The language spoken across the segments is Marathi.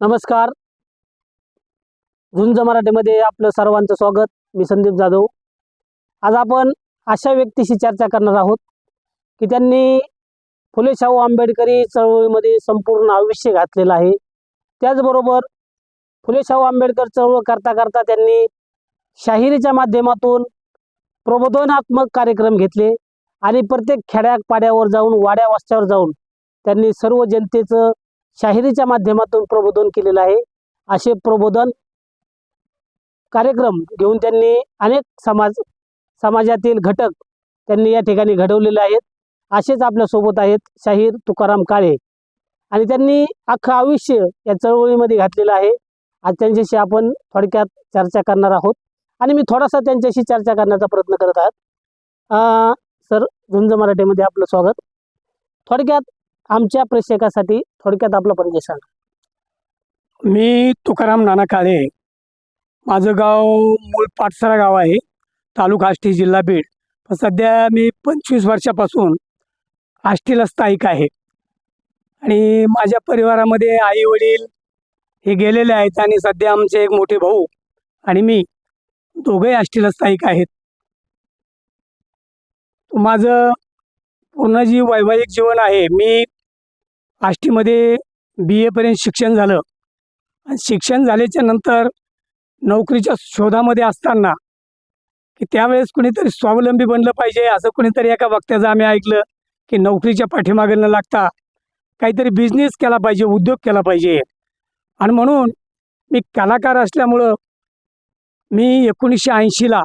नमस्कार. झुंज मराठीमध्ये आपलं सर्वांचं स्वागत. मी संदीप जाधव. आज आपण अशा व्यक्तीशी चर्चा करणार आहोत की त्यांनी फुले शाहू आंबेडकरी चळवळीमध्ये संपूर्ण आयुष्य घातलेलं आहे. त्याचबरोबर फुले शाहू आंबेडकर चळवळ करता करता त्यांनी शाहिरीच्या माध्यमातून प्रबोधनात्मक कार्यक्रम घेतले आणि प्रत्येक खेड्यापाड्यावर जाऊन वाड्या वास्त्यावर जाऊन त्यांनी सर्व जनतेचं शाहिरीच्या माध्यमातून प्रबोधन केलेलं आहे. असे प्रबोधन कार्यक्रम घेऊन त्यांनी अनेक समाज समाजातील घटक त्यांनी या ठिकाणी घडवलेले आहेत. असेच आपल्यासोबत आहेत शाहीर तुकाराम काळे. आणि त्यांनी अख्खं आयुष्य या चळवळीमध्ये घातलेलं आहे. आज त्यांच्याशी आपण थोडक्यात चर्चा करणार आहोत. आणि मी थोडासा त्यांच्याशी चर्चा करण्याचा प्रयत्न करत आहात अं, सर झुंज मराठीमध्ये आपलं स्वागत. थोडक्यात आमच्या प्रेक्षकासाठी थोडक्यात आपला परिचय सांग. मी तुकाराम नाना काळे माझं गाव मूळ पाटसरा गाव आहे. तालुका आष्टी जिल्हा बीड. पण सध्या मी पंचवीस वर्षापासून आष्टीला स्थायिक आहे. आणि माझ्या परिवारामध्ये आई वडील हे गेलेले आहेत आणि सध्या आमचे एक मोठे भाऊ आणि मी दोघंही आष्टीला स्थायिक आहेत. माझं पूर्ण जी वैवाहिक जीवन आहे मी आष्टीमध्ये बी एपर्यंत शिक्षण झालं. आणि शिक्षण झाल्याच्यानंतर नोकरीच्या शोधामध्ये असताना की त्यावेळेस कुणीतरी स्वावलंबी बनलं पाहिजे असं कुणीतरी एका वक्त्याचं आम्ही ऐकलं की नोकरीच्या पाठीमागे न लागता काहीतरी बिझनेस केला पाहिजे उद्योग केला पाहिजे. आणि म्हणून मी कलाकार असल्यामुळं मी एकोणीसशे ऐंशीला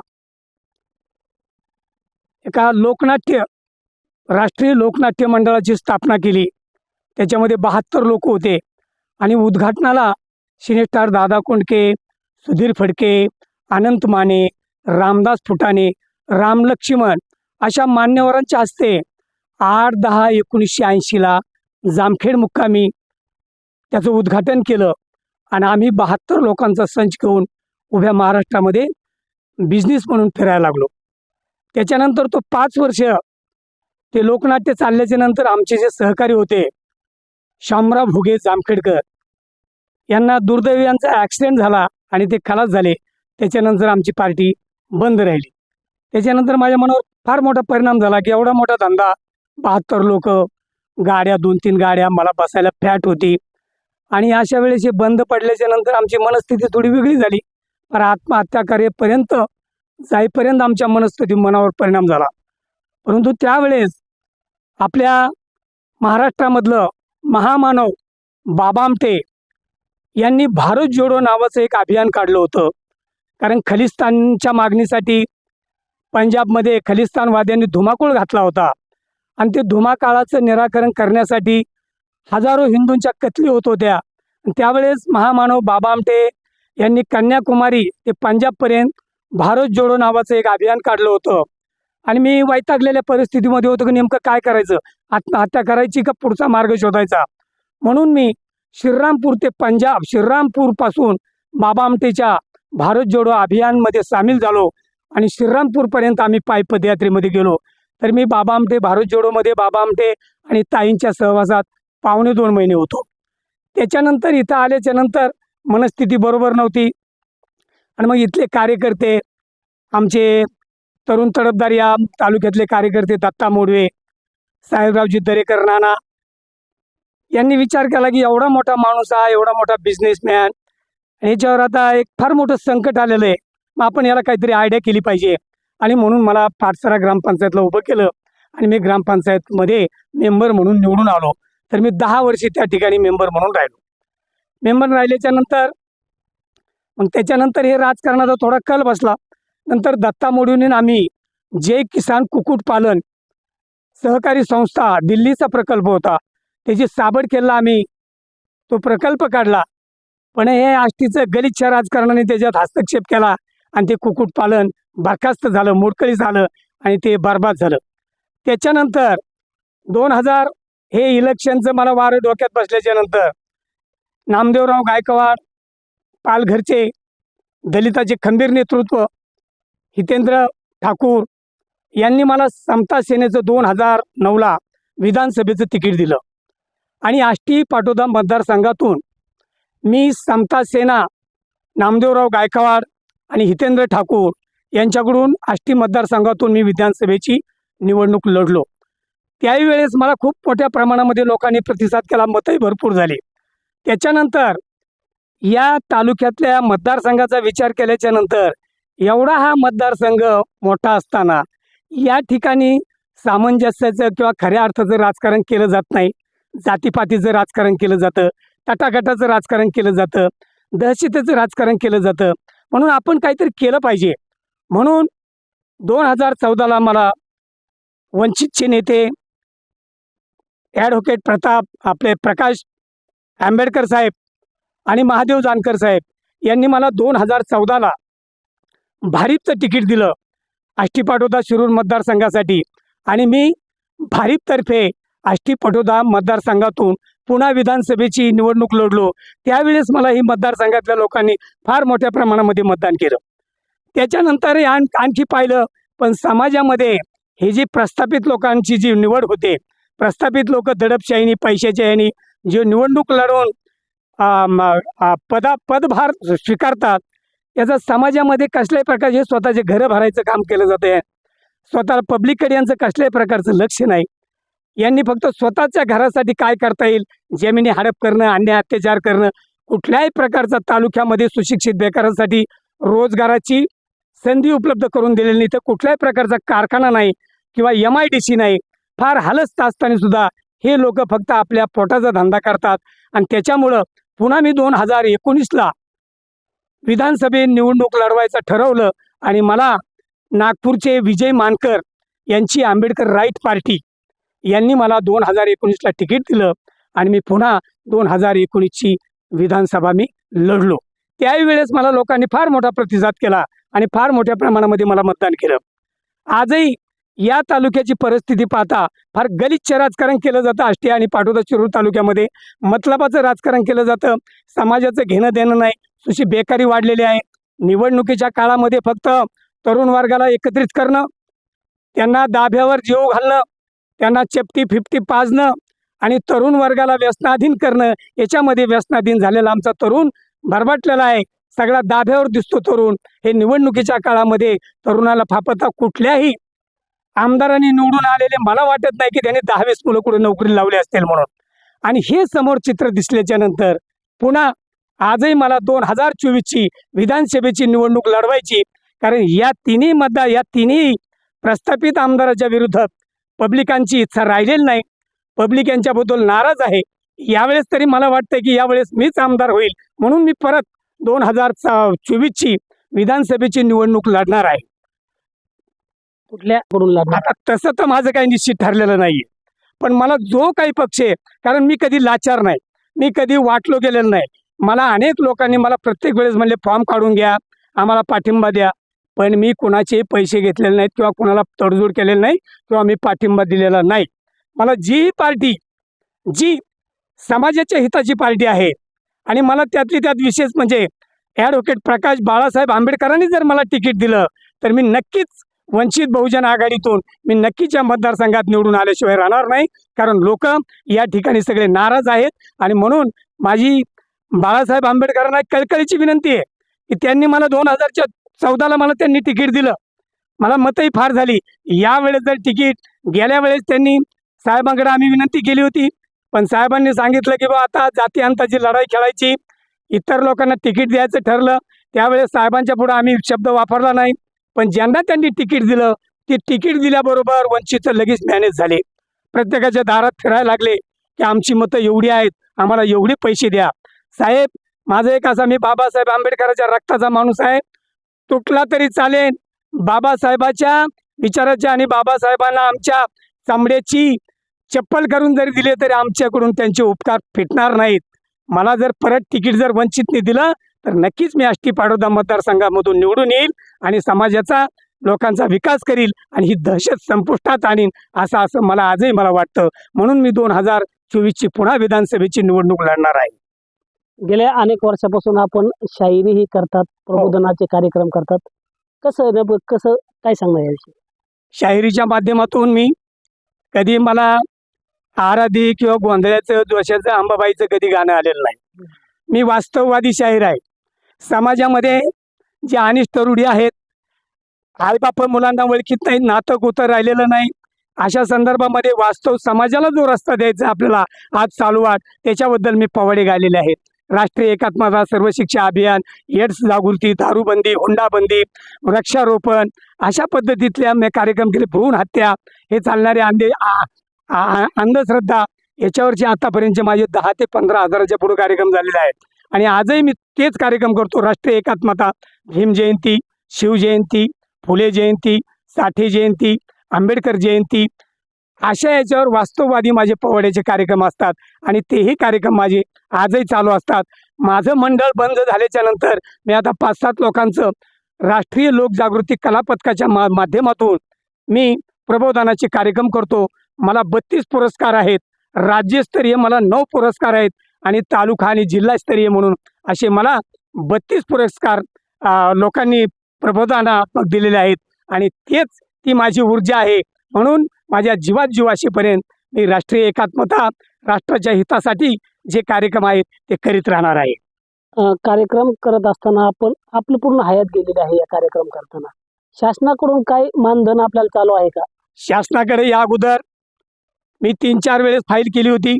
एका लोकनाट्य राष्ट्रीय लोकनाट्य मंडळाची स्थापना केली. त्याच्यामध्ये बहात्तर लोक होते. आणि उद्घाटनाला सिनेस्टार दादा कोंडके सुधीर फडके अनंत माने रामदास फुटाणे राम लक्ष्मण अशा मान्यवरांच्या हस्ते आठ दहा एकोणीसशे ऐंशीला जामखेड मुक्कामी त्याचं उद्घाटन केलं. आणि आम्ही बहात्तर लोकांचा संच घेऊन उभ्या महाराष्ट्रामध्ये बिझनेस म्हणून फिरायला लागलो. त्याच्यानंतर तो पाच वर्ष ते लोकनाट्य चालल्याच्या नंतर आमचे जे सहकारी होते शामराव भुगे जामखेडकर यांना दुर्दैव यांचा ॲक्सिडेंट झाला आणि ते खलास झाले. त्याच्यानंतर आमची पार्टी बंद राहिली. त्याच्यानंतर माझ्या मनावर फार मोठा परिणाम झाला की एवढा मोठा धंदा बहात्तर लोक गाड्या दोन तीन गाड्या मला बसायला फॅट होती. आणि अशा वेळेस हे बंद पडल्याच्या नंतर आमची मनस्थिती थोडी वेगळी झाली. पण आत्महत्या करेपर्यंत जाईपर्यंत आमच्या मनस्थिती मनावर परिणाम झाला. परंतु त्यावेळेस आपल्या महाराष्ट्रामधलं महामानव बाबा आमटे यांनी भारत जोडो नावाचं एक अभियान काढलं होतं. कारण खलिस्तानच्या मागणीसाठी पंजाबमध्ये खलिस्तानवाद्यांनी धुमाकूळ घातला होता. आणि ते धुमाकाळाचं निराकरण करण्यासाठी हजारो हिंदूंच्या कतली होत होत्या. त्यावेळेस महामानव बाबा आमटे यांनी कन्याकुमारी ते पंजाबपर्यंत भारत जोडो नावाचं एक अभियान काढलं होतं. आणि मी वैतागलेल्या परिस्थितीमध्ये होतो की नेमकं काय करायचं? आत्महत्या करायची का पुढचा मार्ग शोधायचा? म्हणून मी श्रीरामपूर ते पंजाब श्रीरामपूरपासून बाबा आमटेच्या भारत जोडो अभियानमध्ये सामील झालो आणि श्रीरामपूरपर्यंत आम्ही पायी पदयात्रेमध्ये गेलो. तर मी बाबा आमटे भारत जोडोमध्ये बाबा आमटे आणि ताईंच्या सहवासात पावणे दोन महिने होतो. त्याच्यानंतर इथं आल्याच्यानंतर मनस्थिती बरोबर नव्हती. आणि मग इथले कार्यकर्ते आमचे तरुण तडफदार या तालुक्यातले कार्यकर्ते दत्ता मोडवे साहेबरावजी दरेकर नाना यांनी विचार केला की एवढा मोठा माणूस हा एवढा मोठा बिझनेसमॅन याच्यावर आता एक फार मोठं संकट आलेलं आहे. मग आपण याला काहीतरी आयडिया केली पाहिजे. आणि म्हणून मला पाठसरा ग्रामपंचायतला उभं केलं. आणि मी ग्रामपंचायतमध्ये मेंबर म्हणून निवडून आलो. तर मी दहा वर्षे त्या ठिकाणी मेंबर म्हणून राहिलो. मेंबर राहिल्याच्या नंतर मग त्याच्यानंतर हे राजकारणाचा थोडा कल बसला. नंतर दत्ता मोडून आम्ही जय किसान कुक्कुटपालन सहकारी संस्था दिल्लीचा प्रकल्प होता त्याची साबड केला आम्ही. तो प्रकल्प काढला. पण हे आष्टीचं गलिच्छ राजकारणाने त्याच्यात हस्तक्षेप केला आणि ते कुक्कुटपालन बरखास्त झालं मोडकळी झालं आणि ते बरबाद झालं. त्याच्यानंतर दोन हजार हे इलेक्शनचं मला वारं डोक्यात बसल्याच्या नंतर नामदेवराव गायकवाड पालघरचे दलिताचे खंबीर नेतृत्व हितेंद्र ठाकूर यांनी मला समता सेनेचं दोन हजार नऊला विधानसभेचं तिकीट दिलं. आणि आष्टी पाटोदा मतदारसंघातून मी समता सेना नामदेवराव गायकवाड आणि हितेंद्र ठाकूर यांच्याकडून आष्टी मतदारसंघातून मी विधानसभेची निवडणूक लढलो. त्याही वेळेस मला खूप मोठ्या प्रमाणामध्ये लोकांनी प्रतिसाद केला मतही भरपूर झाली. त्याच्यानंतर या तालुक्यातल्या मतदारसंघाचा विचार केल्याच्यानंतर एवढा हा मतदारसंघ मोठा असताना या ठिकाणी सामंजस्याचं किंवा खऱ्या अर्थाचं राजकारण केलं जात नाही. जातीपातीचं राजकारण केलं जातं. तटागटाचं राजकारण केलं जातं. दहशतीचं राजकारण केलं जातं. म्हणून आपण काहीतरी केलं पाहिजे. म्हणून दोन हजार चौदाला मला वंचितचे नेते ॲडव्होकेट प्रताप आपले प्रकाश आंबेडकर साहेब आणि महादेव जानकर साहेब यांनी मला दोन हजार चौदाला भारीपचं तिकीट दिलं. आष्टी पाटोदा शिरूर मतदारसंघासाठी. आणि मी भारीपतर्फे आष्टी पटोदा मतदारसंघातून पुन्हा विधानसभेची निवडणूक लढलो. त्यावेळेस मला ही मतदारसंघातल्या लोकांनी फार मोठ्या प्रमाणामध्ये मतदान केलं. त्याच्यानंतर आण आणखी पाहिलं पण समाजामध्ये हे जी प्रस्थापित लोकांची जी निवड होते प्रस्थापित लोक दडपशाहीनी पैशाच्या ह्यानी जे निवडणूक लढवून पदा पदभार स्वीकारतात याचा समाजामध्ये कसल्याही प्रकारचे स्वतःचे घरं भरायचं काम केलं जातं आहे स्वतः पब्लिककडे यांचं कसल्याही प्रकारचं लक्ष नाही. यांनी फक्त स्वतःच्या घरासाठी काय करता येईल? जमिनी हडप करणं अन्याय अत्याचार करणं कुठल्याही प्रकारचा तालुक्यामध्ये सुशिक्षित बेकारांसाठी रोजगाराची संधी उपलब्ध करून दिलेली नाही. तर कुठल्याही प्रकारचा कारखाना नाही किंवा एम आय डी सी नाही. फार हालत असताना सुद्धा हे लोक फक्त आपल्या पोटाचा धंदा करतात. आणि त्याच्यामुळं पुन्हा मी दोन हजार एकोणीसला विधानसभेत निवडणूक लढवायचं ठरवलं आणि मला नागपूरचे विजय मानकर यांची आंबेडकर राईट पार्टी यांनी मला दोन हजार एकोणीसला तिकीट दिलं आणि मी पुन्हा दोन हजार एकोणीसची विधानसभा मी लढलो. त्यावेळेस मला लोकांनी फार मोठा प्रतिसाद केला आणि फार मोठ्या प्रमाणामध्ये मला मतदान केलं. आजही या तालुक्याची परिस्थिती पाहता फार गलिच्छ राजकारण केलं जातं आष्टी आणि पाटोदा शिरूर तालुक्यामध्ये. मतलबाचं राजकारण केलं जातं समाजाचं घेणं देणं नाही तशी बेकारी वाढलेली आहे. निवडणुकीच्या काळामध्ये फक्त तरुण वर्गाला एकत्रित करणं त्यांना दाभ्यावर जीव घालणं त्यांना चेपटी फिफ्टी पाजणं आणि तरुण वर्गाला व्यसनाधीन करणं याच्यामध्ये व्यसनाधीन झालेला आमचा तरुण भरभटलेला आहे. सगळा दाभ्यावर दिसतो तरुण. हे निवडणुकीच्या काळामध्ये तरुणाला फापता कुठल्याही आमदारांनी निवडून आलेले मला वाटत नाही की त्यांनी दहावीस मुलं कुठे नोकरी लावली असतील म्हणून. आणि हे समोर चित्र दिसल्याच्या नंतर पुन्हा आजही मला दोन हजार चोवीसची विधानसभेची निवडणूक लढवायची. कारण या तिन्ही मतदार या तिन्ही प्रस्थापित आमदाराच्या विरुद्धात पब्लिकांची इच्छा राहिलेली नाही. पब्लिक यांच्याबद्दल नाराज आहे. यावेळेस तरी मला वाटतं की यावेळेस मीच आमदार होईल. म्हणून मी परत दोन हजार चोवीसची विधानसभेची निवडणूक लढणार आहे. कुठल्या लढणार? आता तसं तर माझं काही निश्चित ठरलेलं नाहीये. पण मला जो काही पक्ष आहे कारण मी कधी लाचार नाही. मी कधी वाटलो गेलेलं नाही. मला अनेक लोकांनी मला प्रत्येक वेळेस म्हणले फॉर्म काढून घ्या आम्हाला पाठिंबा द्या. पण मी कोणाचे पैसे घेतलेले नाहीत किंवा कोणाला तडजोड केलेली नाही किंवा मी पाठिंबा दिलेला नाही. मला जी पार्टी जी समाजाच्या हिताची पार्टी आहे आणि मला त्यातली त्यात विशेष म्हणजे ॲडव्होकेट प्रकाश बाळासाहेब आंबेडकरांनी जर मला तिकीट दिलं तर मी नक्कीच वंचित बहुजन आघाडीतून मी नक्कीच या मतदारसंघात निवडून आल्याशिवाय राहणार नाही. कारण लोक या ठिकाणी सगळे नाराज आहेत आणि म्हणून माझी बाळासाहेब आंबेडकरांना एक कळकळीची विनंती आहे की त्यांनी मला दोन हजारच्या चौदाला मला त्यांनी तिकीट दिलं. मला मतही फार झाली. यावेळेस जर तिकीट गेल्या वेळेस त्यांनी साहेबांकडे आम्ही विनंती केली होती. पण साहेबांनी सांगितलं की बा आता जाती अंताची लढाई खेळायची. इतर लोकांना तिकीट द्यायचं ठरलं. त्यावेळेस साहेबांच्या पुढे आम्ही शब्द वापरला नाही. पण ज्यांना त्यांनी तिकीट दिलं ते तिकीट दिल्याबरोबर वंचितचं लगेच मॅनेज झाले. प्रत्येकाच्या दारात फिरायला लागले की आमची मतं एवढी आहेत आम्हाला एवढे पैसे द्या. साहेब माझं एक असा मी बाबासाहेब आंबेडकरांच्या रक्ताचा माणूस आहे. तुटला तरी चालेल. बाबासाहेबाच्या विचाराच्या आणि बाबासाहेबांना आमच्या चामड्याची चप्पल करून जरी दिले तरी आमच्याकडून त्यांचे उपकार फिटणार नाहीत. मला जर परत तिकीट जर वंचितने दिलं तर नक्कीच मी आष्टी पाडोदा मतदारसंघामधून निवडून येईल आणि समाजाचा लोकांचा विकास करील आणि ही दहशत संपुष्टात आणीन असं असं मला आजही मला वाटतं. म्हणून मी दोन हजार चोवीसची पुन्हा विधानसभेची निवडणूक लढणार आहे. गेल्या अनेक वर्षापासून आपण शायरीही करतात प्रबोधनाचे कार्यक्रम करतात. कसं नेमकं कसं काय सांगणार याविषयी? शाहिरीच्या माध्यमातून मी कधी मला आराधी किंवा गोंधळ्याचं जोशाचं अंबाबाईचं कधी गाणं आलेलं नाही. मी वास्तववादी शाहीर आहे. समाजामध्ये जे अनिष्ट रूढी आहेत आईबाप मुलांना ओळखीत नाही नातं कुतं राहिलेलं नाही अशा संदर्भामध्ये वास्तव समाजाला जो रस्ता द्यायचा आपल्याला आज चालू आहे त्याच्याबद्दल मी पवाडे गायलेले आहेत. राष्ट्रीय एकात्मता सर्व शिक्षा अभियान एड्स जागृती दारूबंदी हुंडाबंदी वृक्षारोपण अशा पद्धतीतले आम्ही कार्यक्रम केले. भ्रूण हत्या हे चालणारे अंधे आ- अंधश्रद्धा याच्यावरचे आतापर्यंतचे माझे दहा ते पंधरा हजाराच्या पुढे कार्यक्रम झालेले आहेत. आणि आजही मी तेच कार्यक्रम करतो. राष्ट्रीय एकात्मता भीम जयंती शिवजयंती फुले जयंती साठे जयंती आंबेडकर जयंती अशा याच्यावर वास्तववादी माझे पवाड्याचे कार्यक्रम असतात. आणि तेही कार्यक्रम माझे आजही चालू असतात. माझं मंडळ बंद झाल्याच्यानंतर मी आता पाच सात लोकांचं राष्ट्रीय लोकजागृती कला पथकाच्या मा माध्यमातून मी प्रबोधनाचे कार्यक्रम करतो. मला बत्तीस पुरस्कार आहेत. राज्यस्तरीय मला नऊ पुरस्कार आहेत आणि तालुका आणि जिल्हास्तरीय म्हणून असे मला बत्तीस पुरस्कार लोकांनी प्रबोधनात्मक दिलेले आहेत. आणि तेच ती माझी ऊर्जा आहे. म्हणून माझ्या जीवात जीवाशीपर्यंत मी राष्ट्रीय एकात्मता राष्ट्राच्या हितासाठी जे कार्यक्रम आहेत ते करीत राहणार आहे. कार्यक्रम करत असताना आपण आपली पूर्ण हयात गेलेली आहे या कार्यक्रम करताना. शासनाकडून काय मानधन आपल्याला चालू आहे का? शासनाकडे या अगोदर मी तीन चार वेळेस फाईल केली होती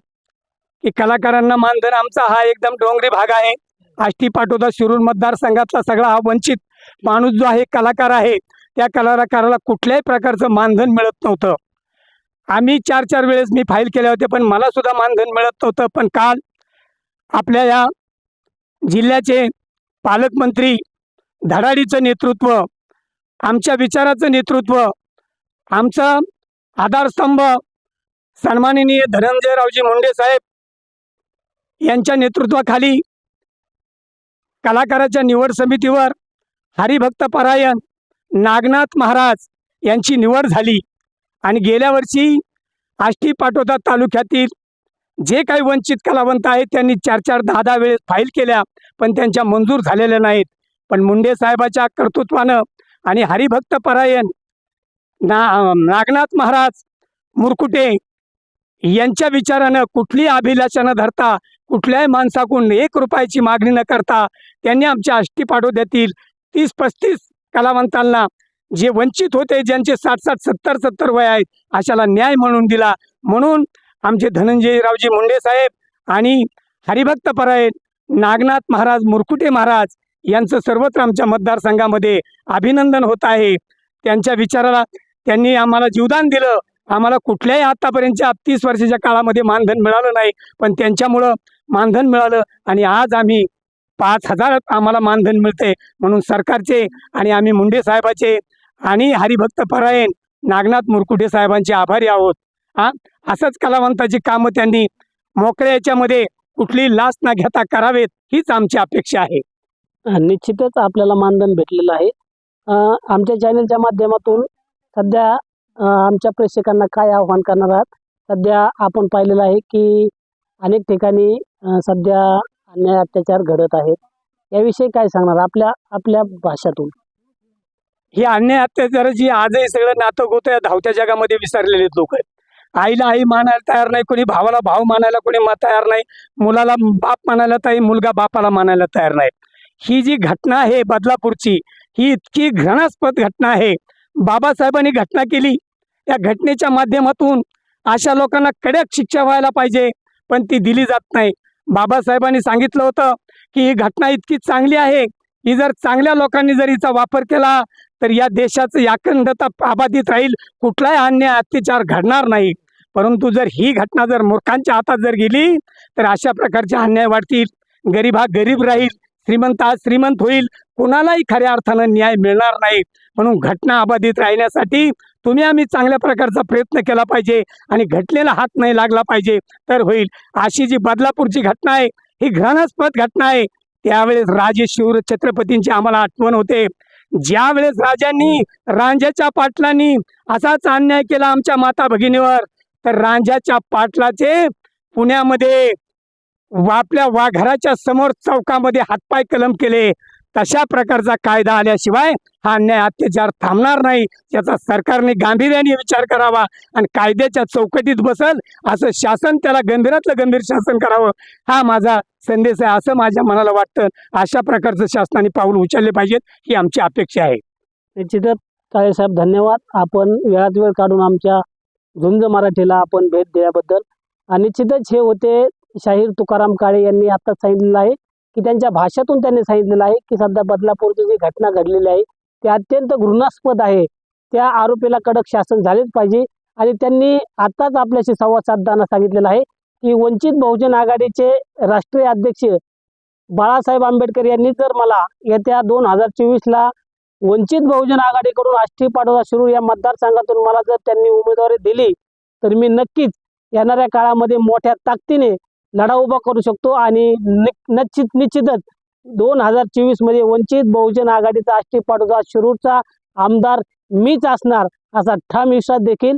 की कलाकारांना मानधन आमचा हा एकदम डोंगरी भाग आहे. आष्टी पाटोदा शिरूर मतदारसंघातला सगळा हा वंचित माणूस जो आहे कलाकार आहे त्या कलाकाराला कुठल्याही प्रकारचं मानधन मिळत नव्हतं. आम्ही चार चार वेळेस मी फाईल केल्या होत्या पण मला सुद्धा मानधन मिळत नव्हतं. पण काल आपल्या या जिल्ह्याचे पालकमंत्री धडाडीचं नेतृत्व आमच्या विचाराचं नेतृत्व आमचा आधारस्तंभ सन्माननीय धनंजयरावजी मुंडे साहेब यांच्या नेतृत्वाखाली कलाकाराच्या निवड समितीवर हरिभक्त परायण नागनाथ महाराज यांची निवड झाली. आणि गेल्या वर्षी आष्टी पाटोदा तालुक्यातील जे काही वंचित कलावंत आहेत त्यांनी चार चार दहा दहा वेळेस फाईल केल्या पण त्यांच्या मंजूर झालेल्या नाहीत. पण मुंडे साहेबाच्या कर्तृत्वानं आणि हरिभक्त परायण ना नागनाथ महाराज मुरकुटे यांच्या विचारानं कुठली अभिलाषा न धरता कुठल्याही माणसाकडून एक रुपयाची मागणी न करता त्यांनी आमच्या आष्टी देतील तीस पस्तीस कलावंतांना जे वंचित होते ज्यांचे साठ साठ सत्तर सत्तर वय आहेत अशाला न्याय म्हणून दिला. म्हणून आमचे धनंजयरावजी मुंडे साहेब आणि हरिभक्त परायण नागनाथ महाराज मुरकुटे महाराज यांचं सर्वत्र आमच्या मतदारसंघामध्ये अभिनंदन होत आहे. त्यांच्या विचाराला त्यांनी आम्हाला जीवदान दिलं. आम्हाला कुठल्याही आत्तापर्यंतच्या तीस वर्षाच्या काळामध्ये मानधन मिळालं नाही पण त्यांच्यामुळं मानधन मिळालं आणि आज आम्ही पाच हजार आम्हाला मानधन मिळते म्हणून सरकारचे आणि आम्ही मुंडे साहेबाचे आणि हरिभक्त परायण नागनाथ मुरकुटे साहेबांचे आभारी आहोत. हा? असंच कलावंताची कामं त्यांनी मोकळ्या याच्यामध्ये कुठली लाच न घेता करावेत हीच आमची अपेक्षा आहे. निश्चितच आपल्याला मानधन भेटलेलं आहे. आमच्या चॅनलच्या माध्यमातून सध्या आमच्या प्रेक्षकांना काय आव्हान करणार आहात? सध्या आपण पाहिलेलं आहे की अनेक ठिकाणी सध्या अन्याय अत्याचार घडत आहेत. याविषयी काय सांगणार? आपल्या आपल्या भाषातून. ही अन्याय अत्याचाराची आजही सगळं नातं होतं या धावत्या जगामध्ये विसरलेले लोक आहेत. आईला आई मानायला तयार नाही कोणी भावाला भाव मानायला कोणी मा तयार नाही मुलाला बाप मानायला तयार मुलगा बापाला मानायला तयार नाही. ही जी घटना आहे बदलापूरची ही इतकी घृणास्पद घटना आहे. बाबासाहेबांनी घटना केली. या घटनेच्या माध्यमातून अशा लोकांना कडक शिक्षा व्हायला पाहिजे पण ती दिली जात नाही. बाबासाहेबांनी सांगितलं होतं की ही घटना इतकी चांगली आहे ही जर चांगल्या लोकांनी जर हिचा वापर केला तर या देशाचं याखंडता अबाधित राहील. कुठलाही अन्याय अत्याचार घडणार नाही. परंतु जर ही घटना जर मूर्खांच्या हातात जर गेली तर अशा प्रकारचे अन्याय वाढतील. गरीब हा गरीब राहील. श्रीमंत हा श्रीमंत होईल. कुणालाही खऱ्या अर्थानं न्याय मिळणार नाही. म्हणून घटना अबाधित राहण्यासाठी तुम्ही आम्ही चांगल्या प्रकारचा प्रयत्न केला पाहिजे आणि घटलेला हात नाही लागला पाहिजे तर होईल. अशी जी बदलापूरची घटना आहे ही घृणास्पद घटना आहे. त्यावेळेस राजे शिवर छत्रपतींची आम्हाला आठवण होते. ज्या वेळेस राजांनी रांजाच्या पाटलांनी असाच अन्याय केला आमच्या माता भगिनीवर तर रांजाच्या पाटलाचे पुण्यामध्ये आपल्या वाघराच्या समोर चौकामध्ये हातपाय कलम केले. तशा प्रकारचा कायदा आल्याशिवाय हा अन्याय अत्याचार थांबणार नाही. याचा सरकारने गांभीर्याने विचार करावा आणि कायद्याच्या चौकटीत बसल असं शासन त्याला गंभीरातलं गंभीर शासन करावं. हा माझा संदेश आहे असं माझ्या मनाला वाटतं. अशा प्रकारचं शासनाने पाऊल उचलले पाहिजेत ही आमची अपेक्षा आहे. निश्चितच काळेसाहेब धन्यवाद. आपण वेळात वेळ काढून आमच्या झुंज मराठीला आपण भेट दिल्याबद्दल आणि निश्चितच हे होते शाहीर तुकाराम काळे यांनी आत्ताच सांगितलेलं आहे. की त्यांच्या भाषेतून त्यांनी सांगितलेलं आहे की सध्या बदलापूरची जी घटना घडलेली आहे ती अत्यंत घृणास्पद आहे. त्या आरोपीला कडक शासन झालेच पाहिजे आणि त्यांनी आत्ताच आपल्याशी संवाद साधताना सांगितलेलं आहे की वंचित बहुजन आघाडीचे राष्ट्रीय अध्यक्ष बाळासाहेब आंबेडकर यांनी जर मला येत्या दोन हजार चोवीसला वंचित बहुजन आघाडीकडून आष्टी पाडोदा शिरूर या मतदारसंघातून मला जर त्यांनी उमेदवारी दिली तर मी नक्कीच येणाऱ्या काळामध्ये मोठ्या ताकदीने लढा उभा करू शकतो आणि निश्चित निश्चितच दोन हजार चोवीसमध्ये वंचित बहुजन आघाडीचा आष्टी पाडोदा शिरूरचा आमदार मीच असणार असा ठाम विश्वास देखील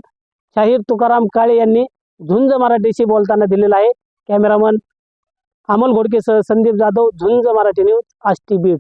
शाहीर तुकाराम काळे यांनी झुंज मराठीशी बोलताना दिलेला आहे. कॅमेरामन अमोल घोडकेसह संदीप जाधव झुंज मराठी न्यूज आष्टी बीड.